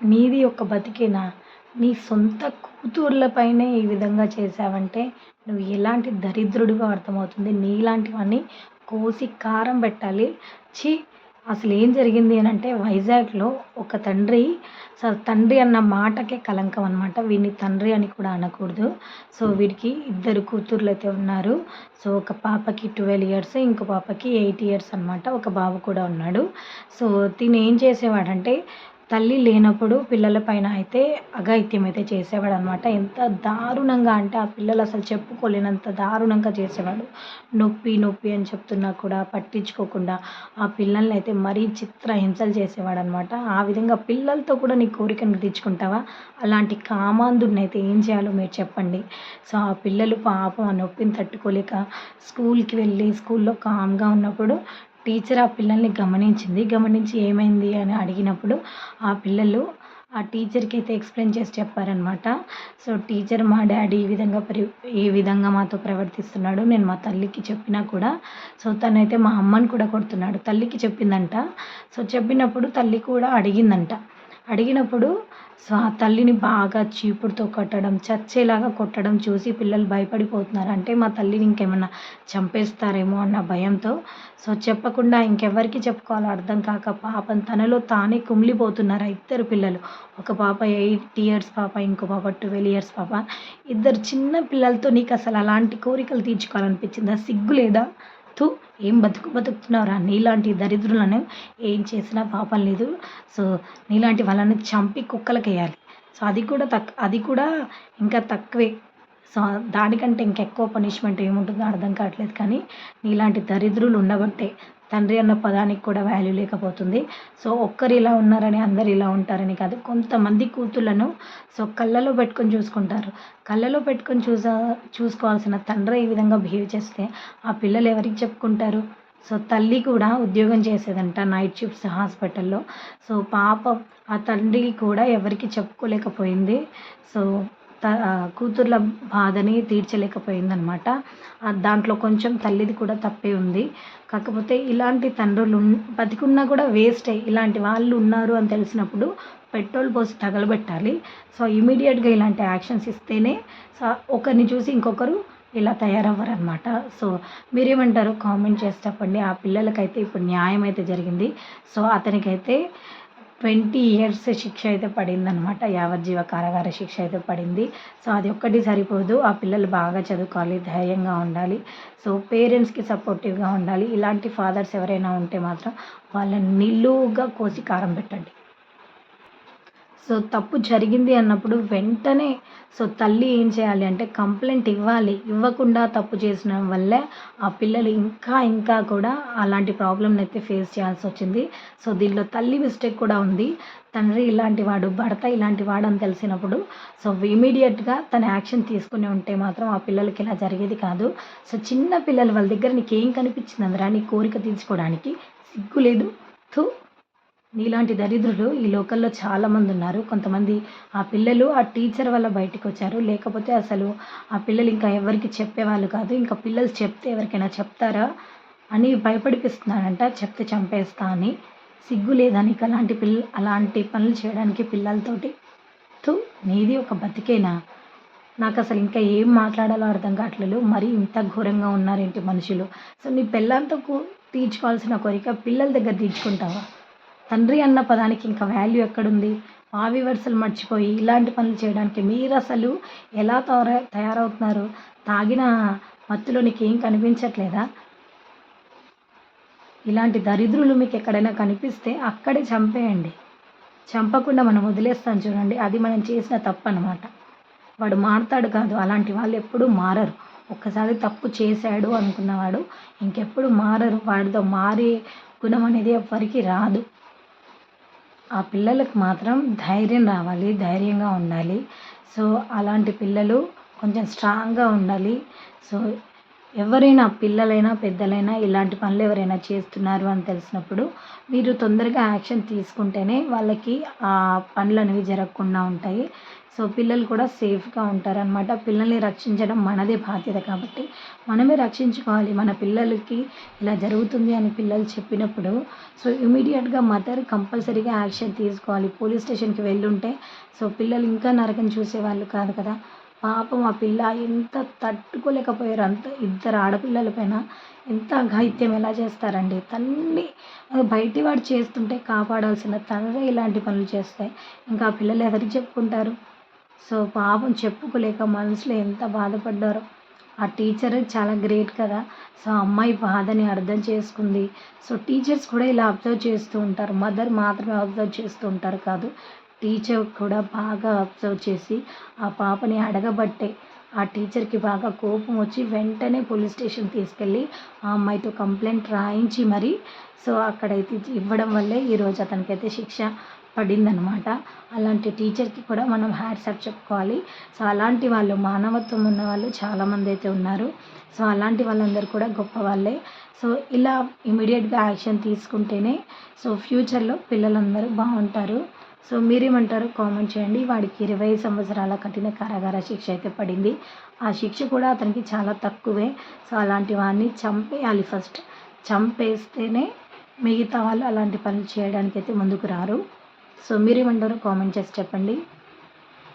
నీది ఒక బతికేనా? నీ సొంత కూతుర్లపైనే ఈ విధంగా చేసావంటే నువ్వు ఎలాంటి దరిద్రుడిగా అర్థమవుతుంది. నీలాంటివన్నీ కోసి కారం పెట్టాలి. చి అసలు ఏం జరిగింది అని అంటే వైజాగ్లో ఒక తండ్రి సో తండ్రి అన్న మాటకే కలంకం అనమాట వీడిని తండ్రి అని కూడా అనకూడదు. సో వీడికి ఇద్దరు కూతుర్లు అయితే ఉన్నారు. సో ఒక పాపకి ట్వెల్వ్ ఇయర్స్ ఇంకో పాపకి ఎయిట్ ఇయర్స్ అనమాట ఒక బాబు కూడా ఉన్నాడు. సో తిను ఏం చేసేవాడంటే తల్లి లేనప్పుడు పిల్లల పైన అయితే అఘాయిత్యం అయితే చేసేవాడు అనమాట ఎంత దారుణంగా అంటే ఆ పిల్లలు అసలు చెప్పుకోలేనంత దారుణంగా చేసేవాడు. నొప్పి నొప్పి అని చెప్తున్నా కూడా పట్టించుకోకుండా ఆ పిల్లల్ని అయితే మరీ చిత్ర హింసలు చేసేవాడు అనమాట ఆ విధంగా పిల్లలతో కూడా నీ కోరికను తీర్చుకుంటావా? అలాంటి కామాంధుడిని అయితే ఏం చేయాలో మీరు చెప్పండి. సో ఆ పిల్లలు పాపం ఆ నొప్పిని తట్టుకోలేక స్కూల్కి వెళ్ళి స్కూల్లో కామ్గా ఉన్నప్పుడు టీచర్ ఆ పిల్లల్ని గమనించింది. గమనించి ఏమైంది అని అడిగినప్పుడు ఆ పిల్లలు ఆ టీచర్కి అయితే ఎక్స్ప్లెయిన్ చేసి చెప్పారనమాట సో టీచర్ మా డాడీ ఈ విధంగా పరి ఈ విధంగా మాతో ప్రవర్తిస్తున్నాడు. నేను మా తల్లికి చెప్పినా కూడా సో తనైతే మా అమ్మని కూడా కొడుతున్నాడు. తల్లికి చెప్పిందంట. సో చెప్పినప్పుడు తల్లి కూడా అడిగిందంట. అడిగినప్పుడు సో ఆ తల్లిని బాగా చీపుడుతో కొట్టడం చచ్చేలాగా కొట్టడం చూసి పిల్లలు భయపడిపోతున్నారు. అంటే మా తల్లిని ఇంకేమన్నా చంపేస్తారేమో అన్న భయంతో. సో చెప్పకుండా ఇంకెవరికి చెప్పుకోవాలో అర్థం కాక పాపం తనలో తానే కుమిలిపోతున్నారు ఇద్దరు పిల్లలు. ఒక పాప ఎయిట్ ఇయర్స్ పాప ఇంకో పాప ట్వెల్వ్ ఇయర్స్ పాప. ఇద్దరు చిన్న పిల్లలతో నీకు అసలు అలాంటి కోరికలు తీర్చుకోవాలనిపించిందా? సిగ్గు లేదా? తు ఏం బతుకు బతుకుతున్నావురా? నీలాంటి దరిద్రులను ఏం చేసినా పాపం లేదు. సో నీలాంటి వాళ్ళని చంపి కుక్కలకి వేయాలి సో అది కూడా తక్ అది కూడా ఇంకా తక్కువే. సో దానికంటే ఇంకెక్కువ పనిష్మెంట్ ఏముంటుందో అర్థం కావట్లేదు కానీ నీలాంటి దరిద్రులు ఉండబట్టే తండ్రి అన్న పదానికి కూడా వాల్యూ లేకపోతుంది. సో ఒక్కరు ఇలా ఉన్నారని అందరు ఇలా ఉంటారని కాదు. కొంతమంది కూతుళ్ళను సో కళ్ళలో పెట్టుకొని చూసుకుంటారు. కళ్ళలో పెట్టుకొని చూసా చూసుకోవాల్సిన తండ్రి ఈ విధంగా బిహేవ్ చేస్తే ఆ పిల్లలు ఎవరికి చెప్పుకుంటారు? సో తల్లి కూడా ఉద్యోగం చేసేదంట నైట్ షిఫ్ట్స్ హాస్పిటల్లో. సో పాప ఆ తండ్రి కూడా ఎవరికి చెప్పుకోలేకపోయింది. సో త కూతుర్ల బాధని తీర్చలేకపోయిందనమాట దాంట్లో కొంచెం తల్లిది కూడా తప్పే ఉంది. కాకపోతే ఇలాంటి తండ్రులు బతికున్నా కూడా వేస్టే. ఇలాంటి వాళ్ళు ఉన్నారు అని తెలిసినప్పుడు పెట్రోల్ పోసి తగలబెట్టాలి. సో ఇమీడియట్గా ఇలాంటి యాక్షన్స్ ఇస్తేనే సో ఒకరిని చూసి ఇంకొకరు ఇలా తయారవ్వరు అనమాట సో మీరేమంటారు కామెంట్ చేసి చెప్పండి. ఆ పిల్లలకైతే ఇప్పుడు న్యాయం అయితే జరిగింది. సో అతనికైతే ట్వంటీ ఇయర్స్ శిక్ష అయితే పడిందనమాట యావజ్జీవ కారాగార శిక్ష అయితే పడింది. సో అది ఒక్కటి సరిపోదు. ఆ పిల్లలు బాగా చదువుకోవాలి ధైర్యంగా ఉండాలి. సో పేరెంట్స్కి సపోర్టివ్గా ఉండాలి. ఇలాంటి ఫాదర్స్ ఎవరైనా ఉంటే మాత్రం వాళ్ళని నిలువుగా కోసి కారం పెట్టండి. సో తప్పు జరిగింది అన్నప్పుడు వెంటనే సో తల్లి ఏం చేయాలి అంటే కంప్లైంట్ ఇవ్వాలి. ఇవ్వకుండా తప్పు చేసిన వల్లే ఆ పిల్లలు ఇంకా ఇంకా కూడా అలాంటి ప్రాబ్లమ్ని అయితే ఫేస్ చేయాల్సి వచ్చింది. సో దీనిలో తల్లి మిస్టేక్ కూడా ఉంది. తండ్రి ఇలాంటి వాడు భర్త ఇలాంటి వాడు అని తెలిసినప్పుడు సో ఇమీడియట్గా తన యాక్షన్ తీసుకుని ఉంటే మాత్రం ఆ పిల్లలకి ఇలా జరిగేది కాదు. సో చిన్న పిల్లలు వాళ్ళ దగ్గర నీకేం కనిపించింది అందరా? నీ కోరిక తీర్చుకోవడానికి సిగ్గు లేదు? థూ. నీలాంటి దరిద్రులు ఈ లోకల్లో చాలామంది ఉన్నారు. కొంతమంది ఆ పిల్లలు ఆ టీచర్ వల్ల బయటకు వచ్చారు లేకపోతే అసలు ఆ పిల్లలు ఇంకా ఎవరికి చెప్పేవాళ్ళు కాదు. ఇంకా పిల్లలు చెప్తే ఎవరికైనా చెప్తారా అని భయపడిపిస్తున్నాడంట చెప్తే చంపేస్తా అని. సిగ్గు లేదా నీకు అలాంటి పిల్ల అలాంటి పనులు చేయడానికి పిల్లలతోటి? తూ నీది ఒక బతికేనా? నాకు అసలు ఇంకా ఏం మాట్లాడాలో అర్థం కావట్లేదు. మరీ ఇంత ఘోరంగా ఉన్నారేంటి మనుషులు? సో నీ పిల్లలతో తీర్చుకోవాల్సిన కోరిక పిల్లల దగ్గర తీర్చుకుంటావా? తండ్రి అన్న పదానికి ఇంకా వాల్యూ ఎక్కడుంది? పావి వరుసలు మర్చిపోయి ఇలాంటి పనులు చేయడానికి మీరు అసలు ఎలా తయార తయారవుతున్నారు? తాగిన మత్తులో నీకు ఏం కనిపించట్లేదా? ఇలాంటి దరిద్రులు మీకు ఎక్కడైనా కనిపిస్తే అక్కడే చంపేయండి. చంపకుండా మనం వదిలేస్తాం చూడండి. అది మనం చేసిన తప్పు అనమాట వాడు మారుతాడు కాదు. అలాంటి వాళ్ళు ఎప్పుడూ మారరు. ఒక్కసారి తప్పు చేశాడు అనుకున్నవాడు ఇంకెప్పుడు మారరు. వాడితో మారే గుణం అనేది ఎవరికి రాదు. ఆ పిల్లలకు మాత్రం ధైర్యం రావాలి ధైర్యంగా ఉండాలి. సో అలాంటి పిల్లలు కొంచెం స్ట్రాంగ్గా ఉండాలి. సో ఎవరైనా పిల్లలైనా పెద్దలైనా ఇలాంటి పనులు ఎవరైనా చేస్తున్నారు అని తెలిసినప్పుడు మీరు తొందరగా యాక్షన్ తీసుకుంటేనే వాళ్ళకి ఆ పనులు అనేవి జరగకుండా ఉంటాయి. సో పిల్లలు కూడా సేఫ్గా ఉంటారనమాట పిల్లల్ని రక్షించడం మనదే బాధ్యత కాబట్టి మనమే రక్షించుకోవాలి. మన పిల్లలకి ఇలా జరుగుతుంది అని పిల్లలు చెప్పినప్పుడు సో ఇమీడియట్గా మదర్ కంపల్సరీగా యాక్షన్ తీసుకోవాలి. పోలీస్ స్టేషన్కి వెళ్ళుంటే సో పిల్లలు ఇంకా నరకం చూసేవాళ్ళు కాదు కదా. పాపం ఆ పిల్ల ఎంత తట్టుకోలేకపోయారు. అంత ఇద్దరు ఆడపిల్లల పైన ఎంత అఘాయిత్యం ఎలా చేస్తారండి? తల్లి బయటి వాడు చేస్తుంటే కాపాడాల్సిన తండ్రి ఇలాంటి పనులు చేస్తే ఇంకా ఆ పిల్లలు ఎవరికి చెప్పుకుంటారు? సో పాపం చెప్పుకోలేక మనసులో ఎంత బాధపడ్డారో. ఆ టీచర్ చాలా గ్రేట్ కదా. సో అమ్మాయి బాధని అర్థం చేసుకుంది. సో టీచర్స్ కూడా ఇలా అబ్జర్వ్ చేస్తూ ఉంటారు. మదర్ మాత్రమే అబ్జర్వ్ చేస్తూ ఉంటారు కాదు. టీచర్ కూడా బాగా అబ్జర్వ్ చేసి ఆ పాపని అడగబట్టే ఆ టీచర్కి బాగా కోపం వచ్చి వెంటనే పోలీస్ స్టేషన్ తీసుకెళ్ళి ఆ అమ్మాయితో కంప్లైంట్ రాయించి మరి సో అక్కడైతే ఇవ్వడం వల్లే ఈరోజు అతనికైతే శిక్ష పడిందనమాట అలాంటి టీచర్కి కూడా మనం హ్యాట్సప్ చెప్పుకోవాలి. సో అలాంటి వాళ్ళు మానవత్వం ఉన్న వాళ్ళు చాలామంది అయితే ఉన్నారు. సో అలాంటి వాళ్ళందరూ కూడా గొప్ప వాళ్ళే. సో ఇలా ఇమీడియట్గా యాక్షన్ తీసుకుంటేనే సో ఫ్యూచర్లో పిల్లలందరూ బాగుంటారు. సో మీరేమంటారు కామెంట్ చేయండి. వాడికి ఇరవై సంవత్సరాల కఠిన కారాగార శిక్ష అయితే పడింది. ఆ శిక్ష కూడా అతనికి చాలా తక్కువే. సో అలాంటి వాడిని చంపేయాలి ఫస్ట్. చంపేస్తేనే మిగతా వాళ్ళు అలాంటి పనులు చేయడానికి అయితే ముందుకు రారు. సో మీరేమంటారు కామెంట్ చేసి చెప్పండి.